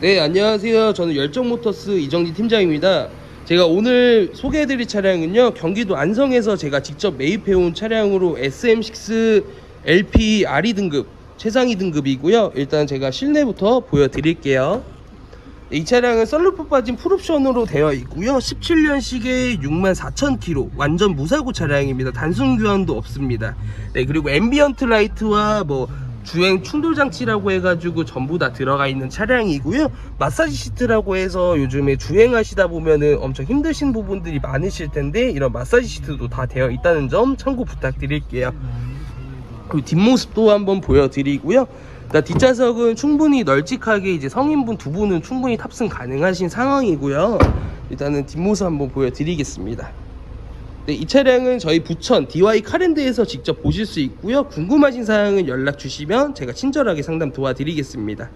네, 안녕하세요. 저는 열정모터스 이정진 팀장입니다. 제가 오늘 소개해드릴 차량은요, 경기도 안성에서 제가 직접 매입해온 차량으로 SM6 LP RE 등급, 최상위 등급이고요. 일단 제가 실내부터 보여드릴게요. 이 차량은 썬루프 빠진 풀옵션으로 되어 있고요. 17년식에 64,000km 완전 무사고 차량입니다. 단순 교환도 없습니다. 네, 그리고 앰비언트 라이트와 뭐 주행 충돌 장치라고 해가지고 전부 다 들어가 있는 차량이고요. 마사지 시트라고 해서 요즘에 주행하시다 보면은 엄청 힘드신 부분들이 많으실 텐데 이런 마사지 시트도 다 되어 있다는 점 참고 부탁드릴게요. 그리고 뒷모습도 한번 보여드리고요. 일단 뒷좌석은 충분히 널찍하게 이제 성인분 두 분은 충분히 탑승 가능하신 상황이고요. 일단은 뒷모습 한번 보여드리겠습니다. 네, 이 차량은 저희 부천 DY 카랜드에서 직접 보실 수 있고요. 궁금하신 사항은 연락 주시면 제가 친절하게 상담 도와드리겠습니다.